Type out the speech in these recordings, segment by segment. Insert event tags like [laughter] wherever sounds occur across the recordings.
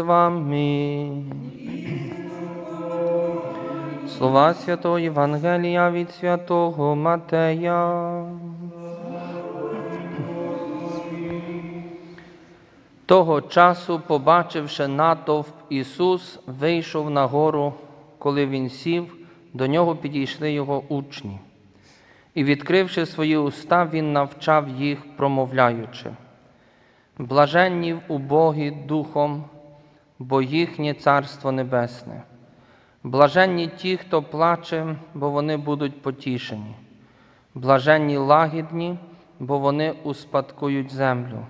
вами. Слова Святого Євангелія від Святого Матея. Того часу, побачивши натовп, Ісус вийшов на гору, коли Він сів, до нього підійшли його учні. І, відкривши свої уста, Він навчав їх, промовляючи. Блаженні убогі духом, бо їхнє Царство Небесне. Блаженні ті, хто плаче, бо вони будуть потішені. Блаженні лагідні, бо вони успадкують землю.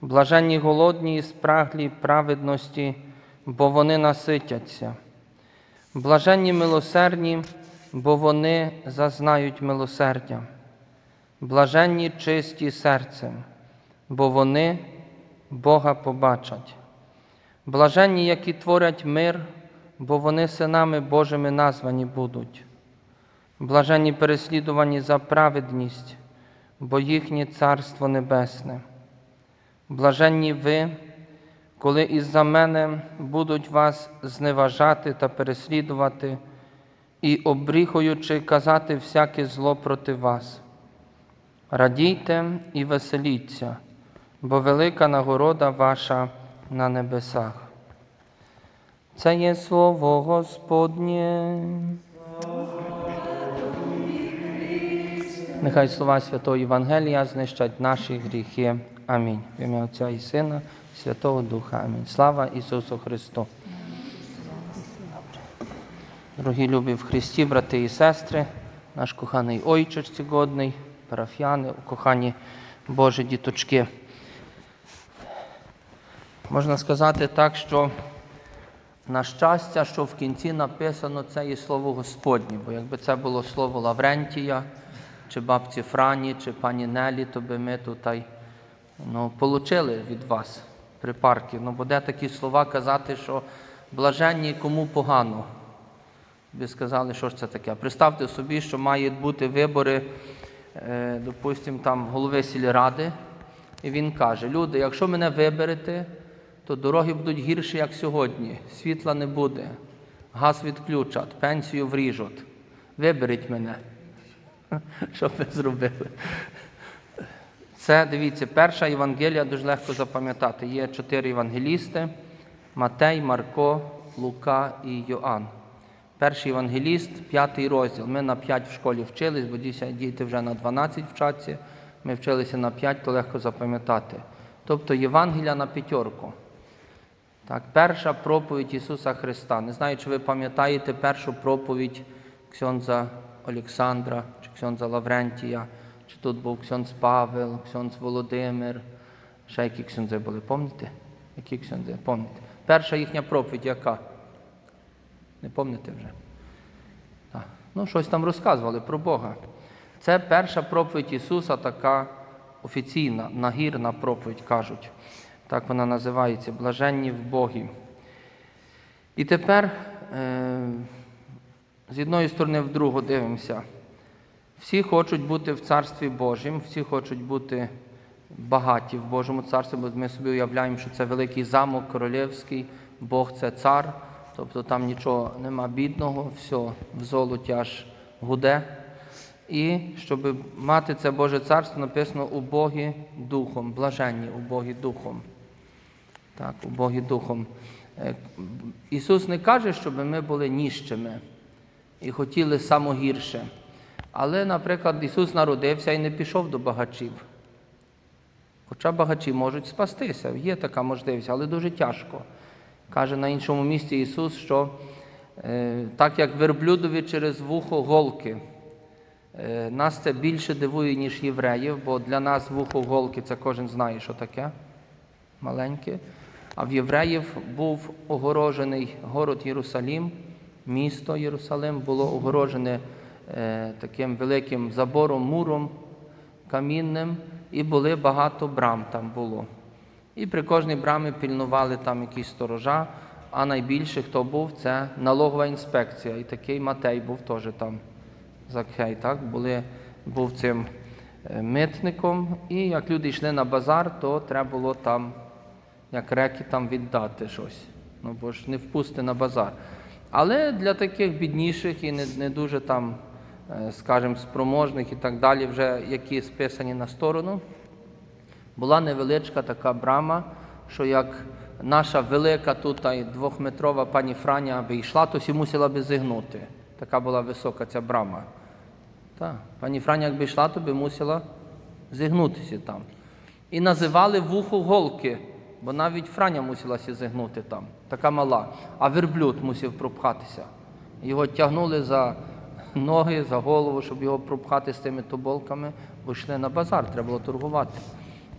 Блаженні голодні і спраглі праведності, бо вони наситяться. Блаженні милосердні, бо вони зазнають милосердя. Блаженні чисті серцем, бо вони Бога побачать. Блаженні, які творять мир, бо вони синами Божими названі будуть. Блаженні переслідувані за праведність, бо їхнє Царство Небесне. Блаженні ви, коли із-за мене будуть вас зневажати та переслідувати, і обріхуючи казати всяке зло проти вас. Радійте і веселіться, бо велика нагорода ваша на небесах. Це є слово Господнє. Нехай слова Святого Євангелія знищать наші гріхи. Амінь. В ім'я Отця і Сина, Святого Духа. Амінь. Слава Ісусу Христу. Дорогі любі в Христі, брати і сестри, наш коханий Ойче годний, парафіяни, кохані Божі діточки. Можна сказати так, що на щастя, що в кінці написано це є слово Господнє, бо якби це було слово Лаврентія, чи бабці Франі, чи пані Нелі, то би ми тут ну, получили від вас припарки. Ну, буде такі слова казати, що блаженні кому погано. Ви сказали, що ж це таке. Представте собі, що мають бути вибори, е, допустимо, там голови сільради, і він каже: люди, якщо мене виберете, то дороги будуть гірші, як сьогодні. Світла не буде, газ відключать, пенсію вріжуть. Виберіть мене. [laughs] Що ви зробили? Це, дивіться, перша Євангелія дуже легко запам'ятати. Є чотири євангелісти: Матей, Марко, Лука і Йоанн. Перший євангеліст, п'ятий розділ. Ми на п'ять в школі вчились, бо діти вже на 12 вчаться. Ми вчилися на п'ять, то легко запам'ятати. Тобто Євангелія на п'ятерку. Так, перша проповідь Ісуса Христа. Не знаю, чи ви пам'ятаєте першу проповідь Ксьонза Олександра чи Ксьонза Лаврентія, чи тут був Ксьонз Павел, Ксьонз Володимир. Ще які ксьонзи були, пам'ятаєте? Які ксьонзи? Пам'ятаєте? Перша їхня проповідь яка? Не пам'ятаєте вже? Так. Ну, щось там розказували про Бога. Це перша проповідь Ісуса, така офіційна, нагірна проповідь, кажуть. Так вона називається Блаженні в Богі. І тепер е, з одної сторони в другу дивимося. Всі хочуть бути в Царстві Божім, всі хочуть бути багаті в Божому царстві, бо ми собі уявляємо, що це великий замок королівський, Бог це цар, тобто там нічого нема бідного, все в золоті аж гуде. І щоб мати це Боже царство, написано убогі духом, блаженні убогі духом. Так, убогі духом. Е, Ісус не каже, щоб ми були ніщими і хотіли самогірше. Але, наприклад, Ісус народився і не пішов до багачів. Хоча багачі можуть спастися, є така можливість, але дуже тяжко. Каже на іншому місці Ісус, що е, так як верблюдові через вухо голки, е, нас це більше дивує, ніж євреїв, бо для нас вухо голки це кожен знає, що таке маленьке. А в євреїв був огорожений город Єрусалім, місто Єрусалим було огорожене е, таким великим забором, муром камінним, і були багато брам там було. І при кожній брамі пільнували там якісь сторожа, А найбільше хто був, це налогова інспекція. І такий Матей був теж там. Закхей, так? Були, був цим е, митником. І як люди йшли на базар, то треба було там, як реки, там віддати щось. Ну, бо ж не впусти на базар. Але для таких бідніших і не, не дуже там, е, скажімо, спроможних і так далі, вже які списані на сторону, була невеличка така брама, що як наша велика тут та двохметрова пані Франя би йшла, то сі мусила би зігнути. Така була висока ця брама. Так, пані Франя, якби йшла, то би мусила зігнутися там. І називали вухо голки, бо навіть Франя мусилася зігнути там, така мала, а верблюд мусив пропхатися. Його тягнули за ноги, за голову, щоб його пропхати з тими тоболками, бо йшли на базар, треба було торгувати.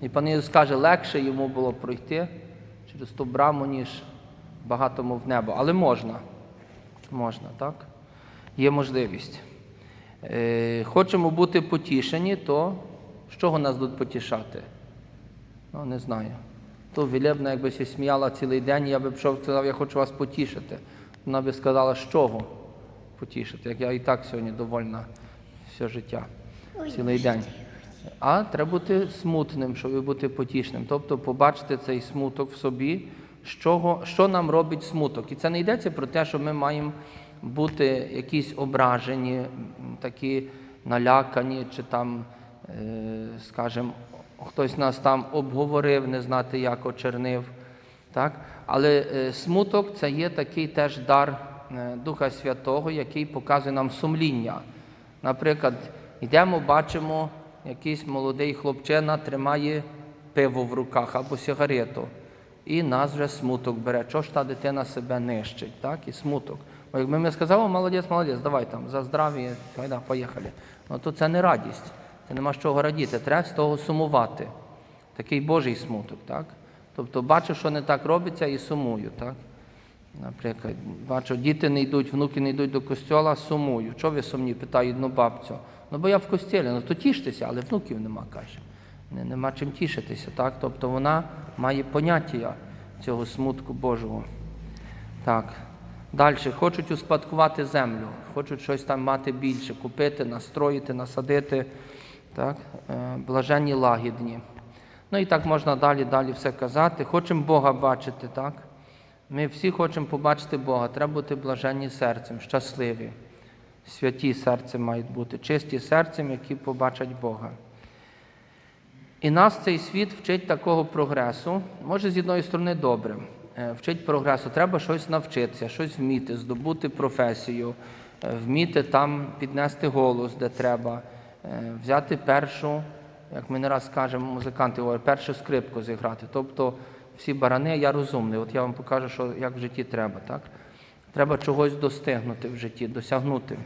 І пан Ісус каже, легше йому було пройти через ту браму, ніж багатому в небо. Але можна. Можна, так? Є можливість. Е, хочемо бути потішені, то з чого нас будуть потішати? Ну, не знаю. То Вілебна, якби се сміяла цілий день, я би пішов сказав, я хочу вас потішити. Вона би сказала, з чого потішити, як я і так сьогодні довольна все життя, цілий день. А треба бути смутним, щоб бути потішним. Тобто побачити цей смуток в собі, чого, що нам робить смуток. І це не йдеться про те, що ми маємо бути якісь ображені, такі налякані, чи там, скажімо, хтось нас там обговорив, не знати як очернив. Так? Але е, смуток це є такий теж дар е, Духа Святого, який показує нам сумління. Наприклад, йдемо, бачимо, якийсь молодий хлопчина тримає пиво в руках або сигарету. І нас вже смуток бере. Чого ж та дитина себе нищить? Так? І смуток. Бо якби ми сказали, «О, молодець, молодець, давай там за здрав'я, поїхали. Ну то це не радість. Це нема з чого радіти. Треба з того сумувати. Такий Божий смуток, так? Тобто бачу, що не так робиться, і сумую, так? Наприклад, бачу, діти не йдуть, внуки не йдуть до костьола, сумую. Чого ви сумні? питає одну бабцю. Ну, бо я в костілі, ну то тіштеся, але внуків нема, каже. Нема чим тішитися, так? Тобто вона має поняття цього смутку Божого. Так. Далі, хочуть успадкувати землю, хочуть щось там мати більше, купити, настроїти, насадити. Так? Е, Блаженні лагідні. Ну і так можна далі, далі все казати. Хочемо Бога бачити, так? Ми всі хочемо побачити Бога. Треба бути блаженні серцем, щасливі. Святі серцем мають бути, чисті серцем, які побачать Бога. І нас цей світ вчить такого прогресу. Може, з одної сторони, добре. Е, Вчить прогресу. Треба щось навчитися, щось вміти, здобути професію, е, вміти там піднести голос, де треба, взяти першу, як ми не раз кажемо, музиканти говорять, першу скрипку зіграти. Тобто всі барани, я розумний. От я вам покажу, що як в житті треба. Так? Треба чогось достигнути в житті, досягнути.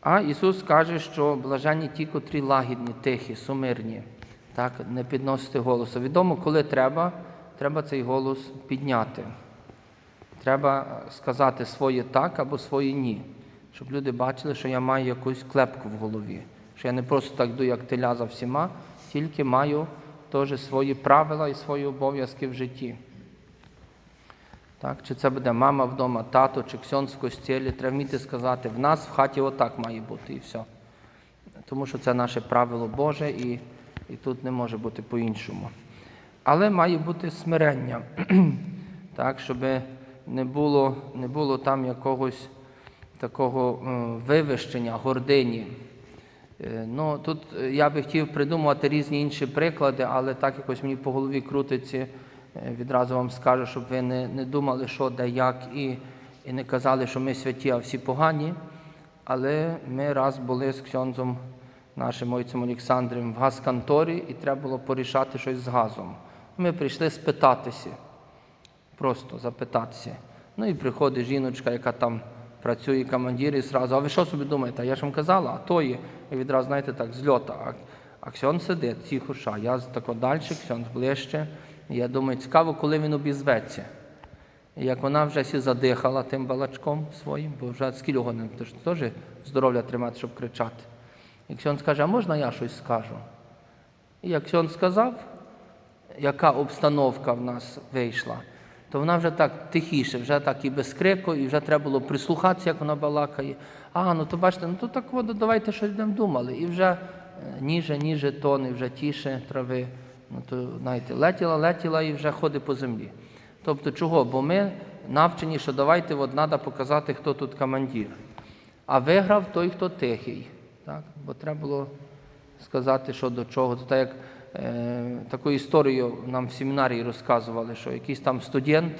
А Ісус каже, що блаженні ті, котрі лагідні, тихі, сумирні, так, не підносити голосу. Відомо, коли треба, треба цей голос підняти. Треба сказати своє так або своє ні, щоб люди бачили, що я маю якусь клепку в голові, що я не просто так йду, як теля за всіма, тільки маю теж свої правила і свої обов'язки в житті. Так? Чи це буде мама вдома, тато, чи ксьонз в костілі, треба вміти сказати, в нас в хаті отак має бути і все. Тому що це наше правило Боже і, і тут не може бути по-іншому. Але має бути смирення, [clears throat] так, щоб не було, не було там якогось такого вивищення, гордині. Е, Ну, тут е, я би хотів придумувати різні інші приклади, але так якось мені по голові крутиться, е, відразу вам скажу, щоб ви не, не думали, що де як, і, і не казали, що ми святі, а всі погані. Але ми раз були з ксьонзом нашим отцем Олександром в газконторі, і треба було порішати щось з газом. Ми прийшли спитатися, просто запитатися. Ну і приходить жіночка, яка там працює командир, і зразу, а ви що собі думаєте? Я ж вам казала, а то є. І відразу, знаєте, так, з льота. А, а Ксьон сидить, тихо, ша. Я тако далі, Ксьон ближче. Я думаю, цікаво, коли він обізветься. І як вона вже сі задихала тим балачком своїм, бо вже скільки годин, то ж теж здоров'я тримати, щоб кричати. І Ксьон скаже, а можна я щось скажу? І як Ксьон сказав, яка обстановка в нас вийшла, то вона вже так тихіше, вже так і без крику, і вже треба було прислухатися, як вона балакає. А, ну то бачите, ну то так от, давайте щось будемо думали. І вже е, ніже, ніже тони, вже тіше трави. Ну то, знаєте, летіла, летіла і вже ходить по землі. Тобто чого? Бо ми навчені, що давайте от треба показати, хто тут командир. А виграв той, хто тихий. Так? Бо треба було сказати, що до чого. Це так як таку історію нам в семінарії розказували, що якийсь там студент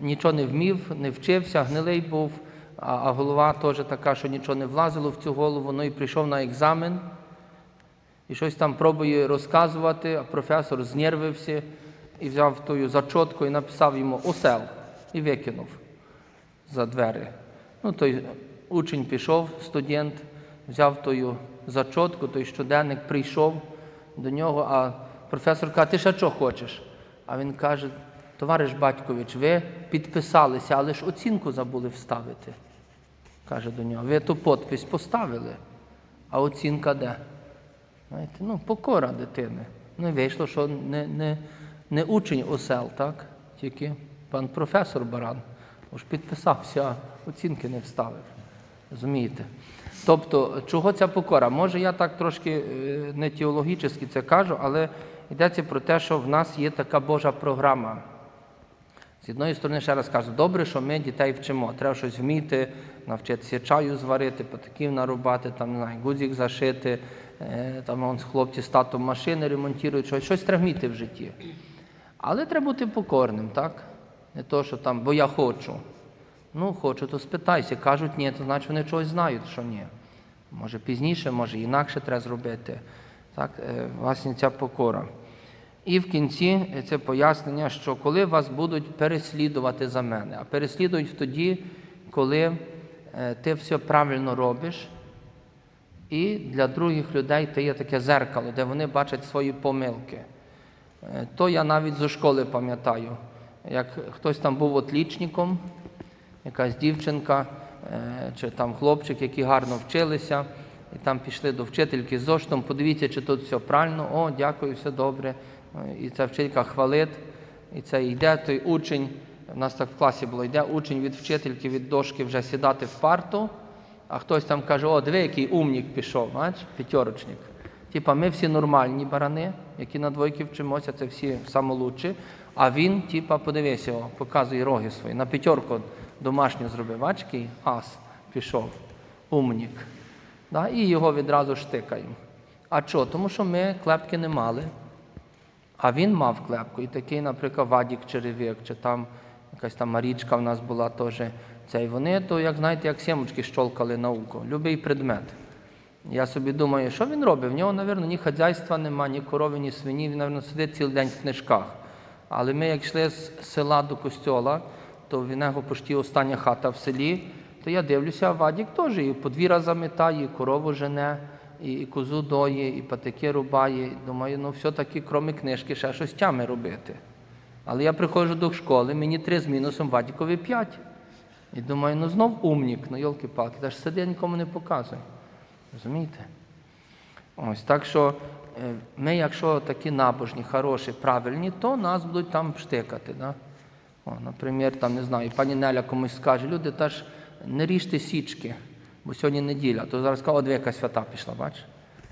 нічого не вмів, не вчився, гнилий був, а, голова теж така, що нічого не влазило в цю голову, ну і прийшов на екзамен і щось там пробує розказувати, а професор знервився і взяв тою зачотку і написав йому осел і викинув за двері. Ну, той учень пішов, студент, взяв тою зачотку, той щоденник прийшов до нього, а професор каже, ти ще що хочеш? А він каже, товариш Батькович, ви підписалися, але ж оцінку забули вставити. Каже до нього, ви ту подпись поставили, а оцінка де? Знаєте, ну, покора дитини. Ну і вийшло, що не, не, не учень осел, так? Тільки пан професор Баран. Уж підписався, а оцінки не вставив. Розумієте? Тобто, чого ця покора? Може, я так трошки е, не теологічно це кажу, але йдеться про те, що в нас є така Божа програма. З одної сторони, ще раз кажу, добре, що ми дітей вчимо. Треба щось вміти, навчитися чаю зварити, патиків нарубати, там, не знаю, гудзик зашити, е, там вон, хлопці з татом машини ремонтують, щось, щось треба вміти в житті. Але треба бути покорним, так? Не то, що там, бо я хочу. Ну, хочу, то спитайся. Кажуть, ні, то значить вони чогось знають, що ні. Може пізніше, може інакше треба зробити. Так, е, власне, ця покора. І в кінці це пояснення, що коли вас будуть переслідувати за мене, а переслідують тоді, коли е, ти все правильно робиш, і для других людей ти є таке зеркало, де вони бачать свої помилки. Е, То я навіть зі школи пам'ятаю, як хтось там був отлічником, якась дівчинка е, чи там хлопчик, які гарно вчилися, і там пішли до вчительки з зоштом, подивіться, чи тут все правильно, о, дякую, все добре. Е, І ця вчителька хвалить, і це йде той учень, в нас так в класі було, йде учень від вчительки, від дошки вже сідати в парту, а хтось там каже, о, диви, який умнік пішов, бач, п'ятерочник. Типа, ми всі нормальні барани, які на двойки вчимося, це всі самолучші. А він, типа, подивися, показує роги свої. На п'ятерку домашню зробив, бач, який ас пішов, умнік. Да? І його відразу штикаємо. А що? Тому що ми клепки не мали. А він мав клепку. І такий, наприклад, Вадік Черевик, чи там якась там Марічка в нас була теж. Цей. Вони, то, як знаєте, як сімочки щолкали науку, любий предмет. Я собі думаю, що він робить? В нього, мабуть, ні хазяйства нема, ні корови, ні свині, він, мабуть, сидить цілий день в книжках. Але ми, як йшли з села до костьола, то в нього почти остання хата в селі, то я дивлюся, а Вадік теж і подвір'я заметає, і корову жене, і, і козу доє, і патики рубає. Думаю, ну все-таки, крім книжки, ще щось тями робити. Але я приходжу до школи, мені три з мінусом, Вадікові п'ять. І думаю, ну знов умнік, ну йолки-палки, та ж сиди, нікому не показує. Розумієте? Ось так що е, ми, якщо такі набожні, хороші, правильні, то нас будуть там штикати. Да? Наприклад, там, не знаю, пані Неля комусь скаже, люди, та ж не ріжте січки, бо сьогодні неділя, то зараз о, яка свята пішла, бач?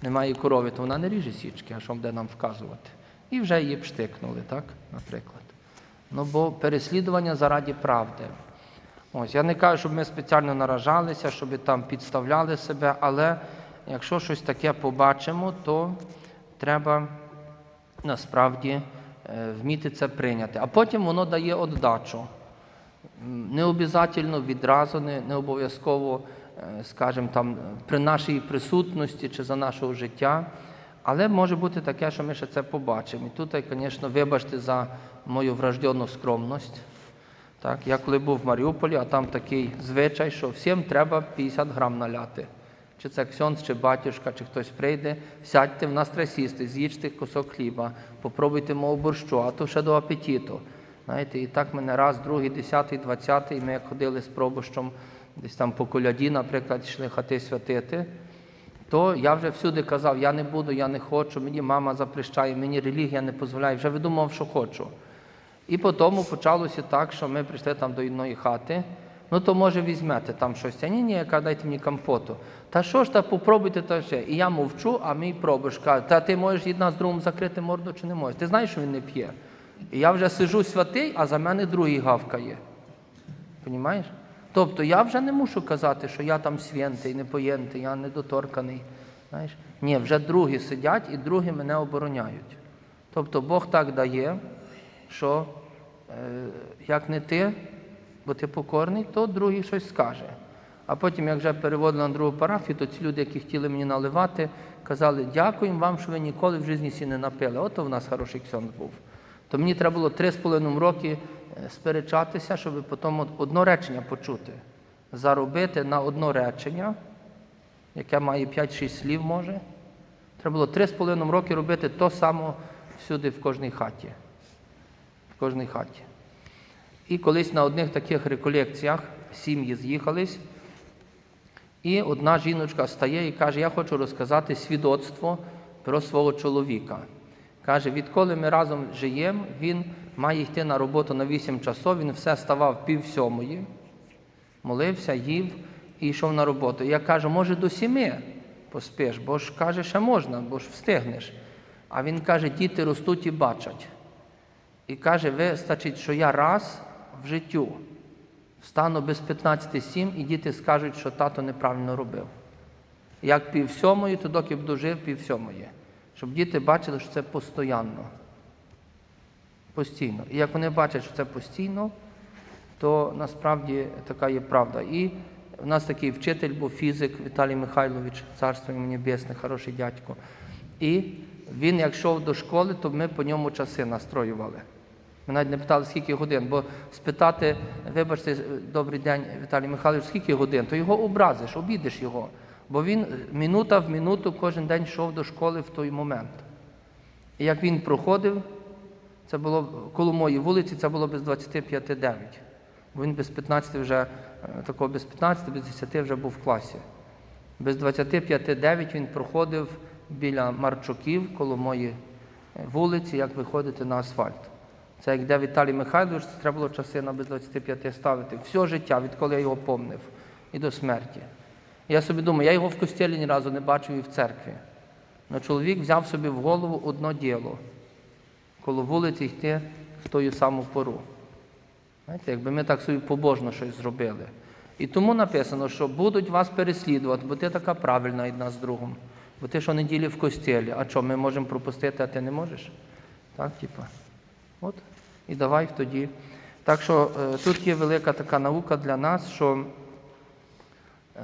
Немає корови, то вона не ріже січки, а що буде нам вказувати? І вже її пштикнули, так, наприклад. Ну, бо переслідування заради правди. Ось, я не кажу, щоб ми спеціально наражалися, щоб там підставляли себе, але якщо щось таке побачимо, то треба насправді вміти це прийняти. А потім воно дає віддачу. Не обов'язково відразу, не, не обов'язково, е, скажімо, там, при нашій присутності чи за нашого життя. Але може бути таке, що ми ще це побачимо. І тут, звісно, вибачте за мою врожденну скромність. Так, я коли був в Маріуполі, а там такий звичай, що всім треба 50 грам наляти. Чи це ксьонц, чи батюшка, чи хтось прийде, сядьте, в нас треба сісти, з'їжте кусок хліба, попробуйте мого борщу, а то ще до апетиту. Знаєте, і так мене раз, другий, десятий, двадцятий, ми як ходили з пробощом десь там по коляді, наприклад, йшли хати святити, то я вже всюди казав, я не буду, я не хочу, мені мама запрещає, мені релігія не дозволяє, вже видумав, що хочу. І потім почалося так, що ми прийшли там до одної хати. Ну то може візьмете там щось. А ні, ні, яка дайте мені компоту. Та що ж та попробуйте та ще. І я мовчу, а мій пробуєш каже, та ти можеш одна з другом закрити морду чи не можеш? Ти знаєш, що він не п'є. І я вже сижу святий, а за мене другий гавкає. Понімаєш? Тобто я вже не мушу казати, що я там святий, непоєнтий, я недоторканий. Знаєш? Ні, вже другі сидять і другі мене обороняють. Тобто Бог так дає, що е, як не ти, бо ти покорний, то другий щось скаже. А потім, як вже переводили на другу парафію, то ці люди, які хотіли мені наливати, казали, дякуємо вам, що ви ніколи в житті сі не напили. Ото в нас хороший ксьонд був. То мені треба було три з половиною роки е, сперечатися, щоб потім одно речення почути. Заробити на одно речення, яке має 5-6 слів може. Треба було три з половиною роки робити то само всюди в кожній хаті. В кожній хаті. І колись на одних таких реколекціях сім'ї з'їхались, і одна жіночка стає і каже: Я хочу розказати свідоцтво про свого чоловіка. Каже, відколи ми разом живемо, він має йти на роботу на 8 часов, він все ставав пів сьомої, молився, їв і йшов на роботу. Я кажу, може до сіми поспиш, бо ж каже, ще можна, бо ж встигнеш. А він каже, діти ростуть і бачать. І каже, вистачить, що я раз в життю встану без 15-7, і діти скажуть, що тато неправильно робив. Як пів сьомої, то доки б дожив пів сьомої. Щоб діти бачили, що це постійно. Постійно. І як вони бачать, що це постійно, то насправді така є правда. І в нас такий вчитель був фізик Віталій Михайлович, царство йому небесне, хороший дядько. І він, як йшов до школи, то ми по ньому часи настроювали. Ми навіть не питали, скільки годин, бо спитати, вибачте, добрий день, Віталій Михайлович, скільки годин, то його образиш, обідиш його. Бо він минута в минуту кожен день йшов до школи в той момент. І як він проходив, це було коло моєї вулиці, це було без 25-9. Бо він без 15 вже, е, такого без 15, без 10 вже був в класі. Без 25-9 він проходив біля Марчуків, коло моєї е, вулиці, як виходити на асфальт. Це як де Віталій Михайлович, це треба було часи на без 25 ставити. Все життя, відколи я його помнив, і до смерті. Я собі думаю, я його в костілі ні разу не бачив і в церкві. Но чоловік взяв собі в голову одно діло коло вулиці йти в тою саму пору. Знаєте, якби ми так собі побожно щось зробили. І тому написано, що будуть вас переслідувати, бо ти така правильна одна з другом. Бо ти щонеділі в костілі. А що, ми можемо пропустити, а ти не можеш? Так, типа. От. І давай тоді. Так що е, тут є велика така наука для нас, що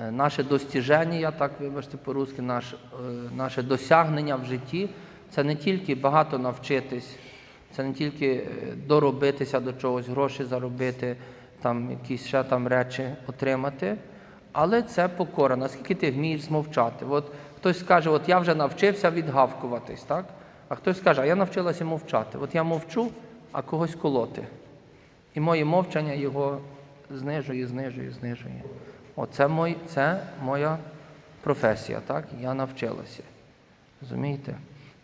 е, наше достіження, так вибачте по-русски, наш, е, наше досягнення в житті це не тільки багато навчитись, це не тільки доробитися до чогось, гроші заробити, там якісь ще там речі отримати, але це покора. Наскільки ти вмієш змовчати? От хтось скаже, от я вже навчився відгавкуватись, так? А хтось скаже, а я навчилася мовчати. От я мовчу, а когось колоти. І моє мовчання його знижує, знижує, знижує. Оце мой, це моя професія, так? Я навчилася. Розумієте?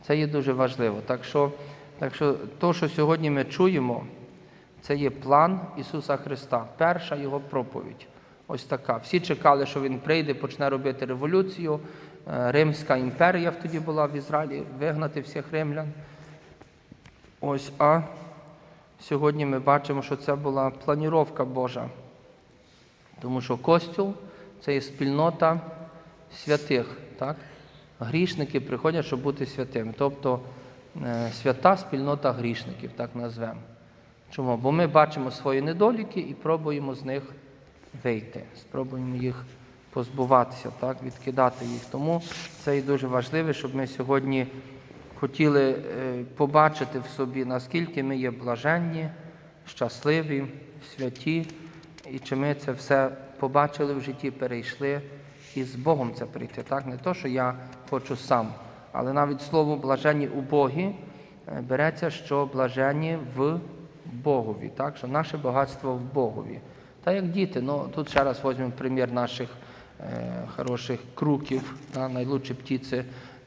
Це є дуже важливо. Так що, так що то, що сьогодні ми чуємо, це є план Ісуса Христа, перша Його проповідь. Ось така. Всі чекали, що Він прийде, почне робити революцію. Е, Римська імперія тоді була в Ізраїлі, вигнати всіх римлян. Ось, а сьогодні ми бачимо, що це була планіровка Божа. Тому що Костюл це є спільнота святих. Так? Грішники приходять, щоб бути святими. Тобто е, свята спільнота грішників, так назвемо. Чому? Бо ми бачимо свої недоліки і пробуємо з них вийти, спробуємо їх позбуватися, так? відкидати їх. Тому це і дуже важливо, щоб ми сьогодні хотіли е, побачити в собі, наскільки ми є блаженні, щасливі, святі, і чи ми це все побачили в житті, перейшли і з Богом це прийти. Так? Не то, що я хочу сам, але навіть слово блаженні у Богі е, береться, що блаженні в Богові, так? що наше багатство в Богові. Та як діти, ну тут ще раз візьмемо примір наших хороших круків, да? найлучші птиці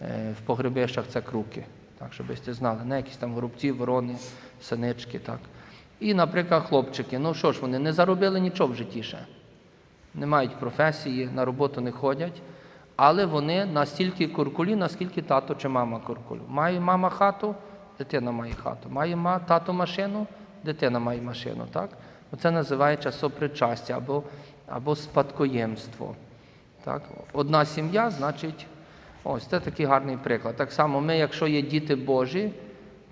е, в погребищах це круки. Так, щоб ви знали, не якісь там горобці, ворони, синички. Так. І, наприклад, хлопчики, ну що ж, вони не заробили нічого в житті ще. Не мають професії, на роботу не ходять, але вони настільки куркулі, наскільки тато чи мама куркулю. Має мама хату, дитина має хату. Має ма, тато машину, дитина має машину. Так? Оце називається сопричастя або, або спадкоємство. Так? Одна сім'я, значить, ось це такий гарний приклад. Так само ми, якщо є діти Божі,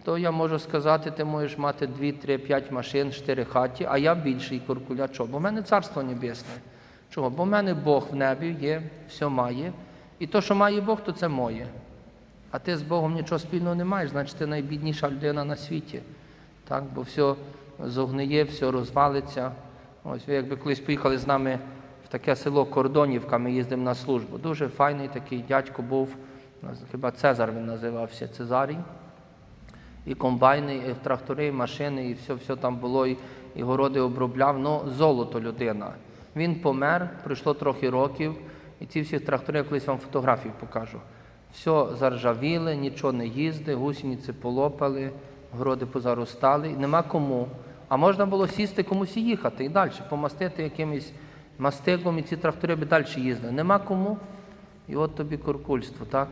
то я можу сказати, ти можеш мати 2, 3, 5 машин, 4 хаті, а я більший куркуля. Чого? Бо в мене царство небесне. Чого? Бо в мене Бог в небі є, все має. І то, що має Бог, то це моє. А ти з Богом нічого спільного не маєш, значить ти найбідніша людина на світі. Так? Бо все зогниє, все розвалиться. Ось ви якби колись поїхали з нами таке село Кордонівка, ми їздимо на службу. Дуже файний такий дядько був, хіба Цезар він називався Цезарій. І комбайни, і трактори, і машини, і все, все там було, і, і городи обробляв. Ну, золото людина. Він помер, пройшло трохи років, і ці всі трактори, я колись вам фотографії покажу. Все заржавіле, нічого не їздить, гусениці полопали, городи позаростали, нема кому. А можна було сісти комусь і їхати і далі, помастити якимось мастигом, і ці трактори би далі їздили. Нема кому. І от тобі куркульство, так?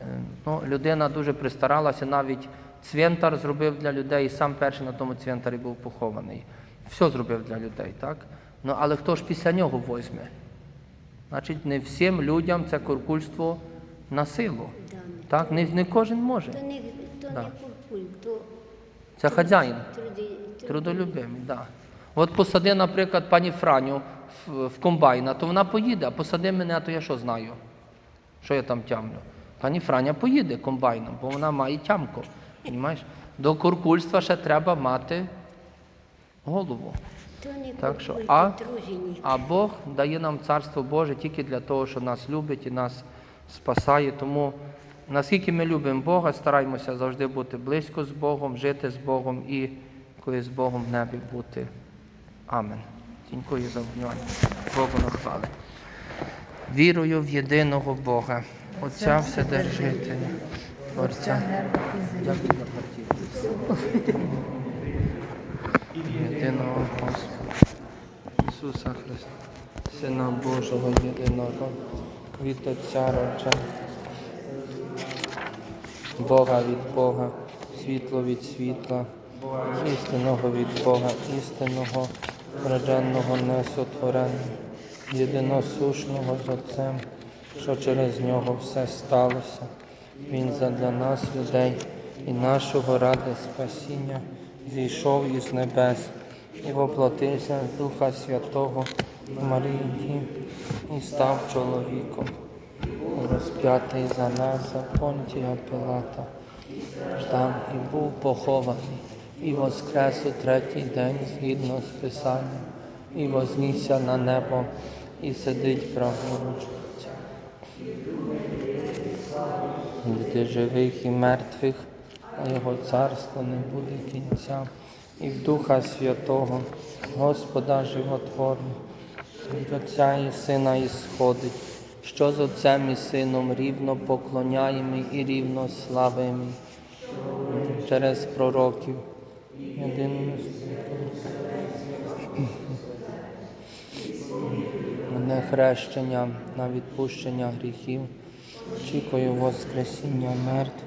Е, Ну, людина дуже пристаралася, навіть цвинтар зробив для людей, і сам перший на тому цвинтарі був похований. Все зробив для людей, так? Ну, але хто ж після нього возьме? Значить, не всім людям це куркульство на силу. Да, Так? Не, не кожен може. То не, то Да. не куркуль, то Це хазяїн. Трудолюбимий, так. Да. От посади, наприклад, пані Франю в, комбайна, то вона поїде, а посади мене, то я що знаю? Що я там тямлю? Пані Франя поїде комбайном, бо вона має тямку. Понімаєш? До куркульства ще треба мати голову. то не Так що, а- А Бог дає нам Царство Боже тільки для того, що нас любить і нас спасає. Тому наскільки ми любимо Бога, стараємося завжди бути близько з Богом, жити з Богом і коли з Богом в небі бути. Амен. Дякую за внимання. Богу на хвали. Вірую в єдиного Бога, Отця Вседержителя, Творця. Дякую. Єдиного Господа. Ісуса Христа, Сина Божого єдиного, від Отця родженого, Бога від Бога, світло від світла, істинного від Бога, істинного, родженого, несотвореного, єдиносушного з Отцем, що через нього все сталося. Він задля нас, людей, і нашого ради спасіння зійшов із небес і воплотився з Духа Святого в Марії і став чоловіком, розп'ятий за нас за Понтія Пилата, ждав і був похований, і воскрес у третій день згідно з Писанням, і вознісся на небо, і сидить праворуч. Від живих і мертвих, а його царство не буде кінця, і в Духа Святого, Господа животворного, від Отця і Сина ісходить, що з Отцем і Сином рівно поклоняємий і рівно славимий через пророків. Мене хрещення на відпущення гріхів, очікую Воскресіння мертвих